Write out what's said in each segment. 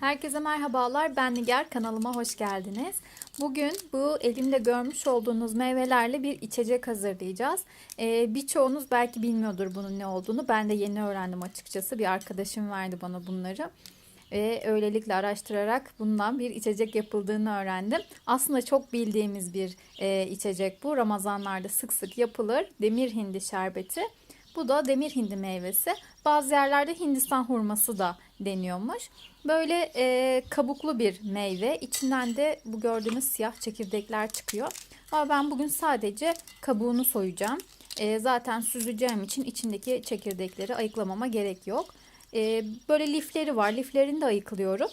Herkese merhabalar. Ben Nigar. Kanalıma hoş geldiniz. Bugün bu elimde görmüş olduğunuz meyvelerle bir içecek hazırlayacağız. Ee, birçoğunuz belki bilmiyordur bunun ne olduğunu. Ben de yeni öğrendim açıkçası. Bir arkadaşım verdi bana bunları. Ve öylelikle araştırarak bundan bir içecek yapıldığını öğrendim. Aslında çok bildiğimiz bir e, içecek bu. Ramazanlarda sık sık yapılır. Demir hindi şerbeti. Bu da demir hindi meyvesi. Bazı yerlerde Hindistan hurması da deniyormuş. Böyle e, kabuklu bir meyve. İçinden de bu gördüğünüz siyah çekirdekler çıkıyor. Ama ben bugün sadece kabuğunu soyacağım. E, zaten süzeceğim için içindeki çekirdekleri ayıklamama gerek yok. E, böyle lifleri var. Liflerini de ayıklıyorum.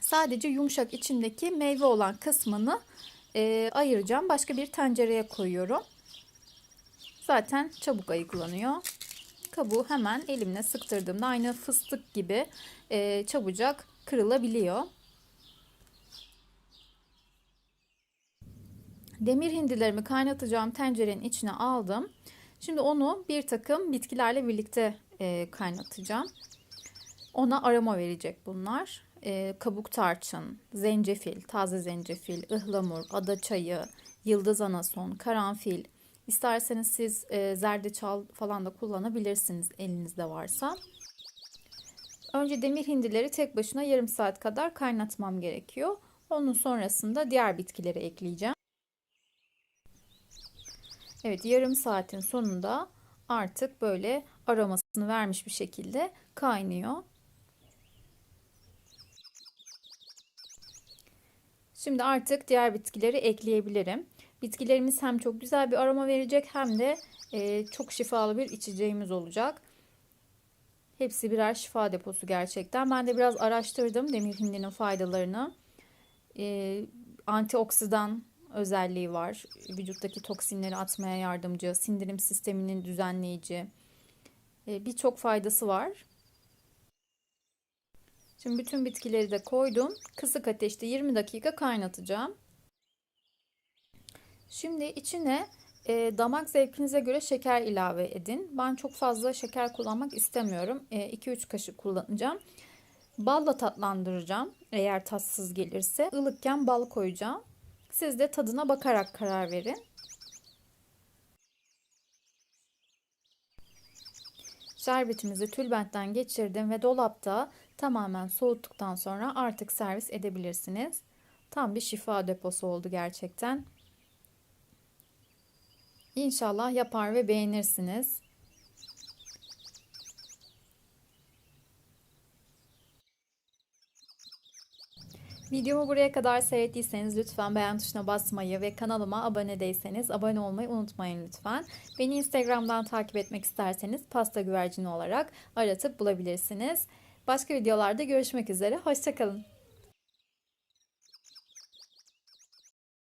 Sadece yumuşak içindeki meyve olan kısmını e, ayıracağım. Başka bir tencereye koyuyorum. Zaten çabuk ayıklanıyor. Kabuğu hemen elimle sıktırdığımda aynı fıstık gibi e, çabucak kırılabiliyor. Demir hindilerimi kaynatacağım tencerenin içine aldım. Şimdi onu bir takım bitkilerle birlikte e, kaynatacağım. Ona aroma verecek bunlar. E, kabuk tarçın, zencefil, taze zencefil, ıhlamur, ada çayı, yıldız anason, karanfil, İsterseniz siz e, zerdeçal falan da kullanabilirsiniz elinizde varsa. Önce demir hindileri tek başına yarım saat kadar kaynatmam gerekiyor. Onun sonrasında diğer bitkileri ekleyeceğim. Evet yarım saatin sonunda artık böyle aromasını vermiş bir şekilde kaynıyor. Şimdi artık diğer bitkileri ekleyebilirim. Bitkilerimiz hem çok güzel bir aroma verecek hem de e, çok şifalı bir içeceğimiz olacak. Hepsi birer şifa deposu gerçekten. Ben de biraz araştırdım demir hindinin faydalarını. E, antioksidan özelliği var. Vücuttaki toksinleri atmaya yardımcı, sindirim sisteminin düzenleyici. E, Birçok faydası var. Şimdi bütün bitkileri de koydum. Kısık ateşte 20 dakika kaynatacağım. Şimdi içine e, damak zevkinize göre şeker ilave edin. Ben çok fazla şeker kullanmak istemiyorum. 2-3 e, kaşık kullanacağım. Balla tatlandıracağım. Eğer tatsız gelirse ılıkken bal koyacağım. Siz de tadına bakarak karar verin. Şerbetimizi tülbentten geçirdim ve dolapta tamamen soğuttuktan sonra artık servis edebilirsiniz. Tam bir şifa deposu oldu gerçekten. İnşallah yapar ve beğenirsiniz. Videomu buraya kadar seyrettiyseniz lütfen beğen tuşuna basmayı ve kanalıma abone değilseniz abone olmayı unutmayın lütfen. Beni Instagram'dan takip etmek isterseniz pasta güvercini olarak aratıp bulabilirsiniz. Başka videolarda görüşmek üzere. Hoşçakalın.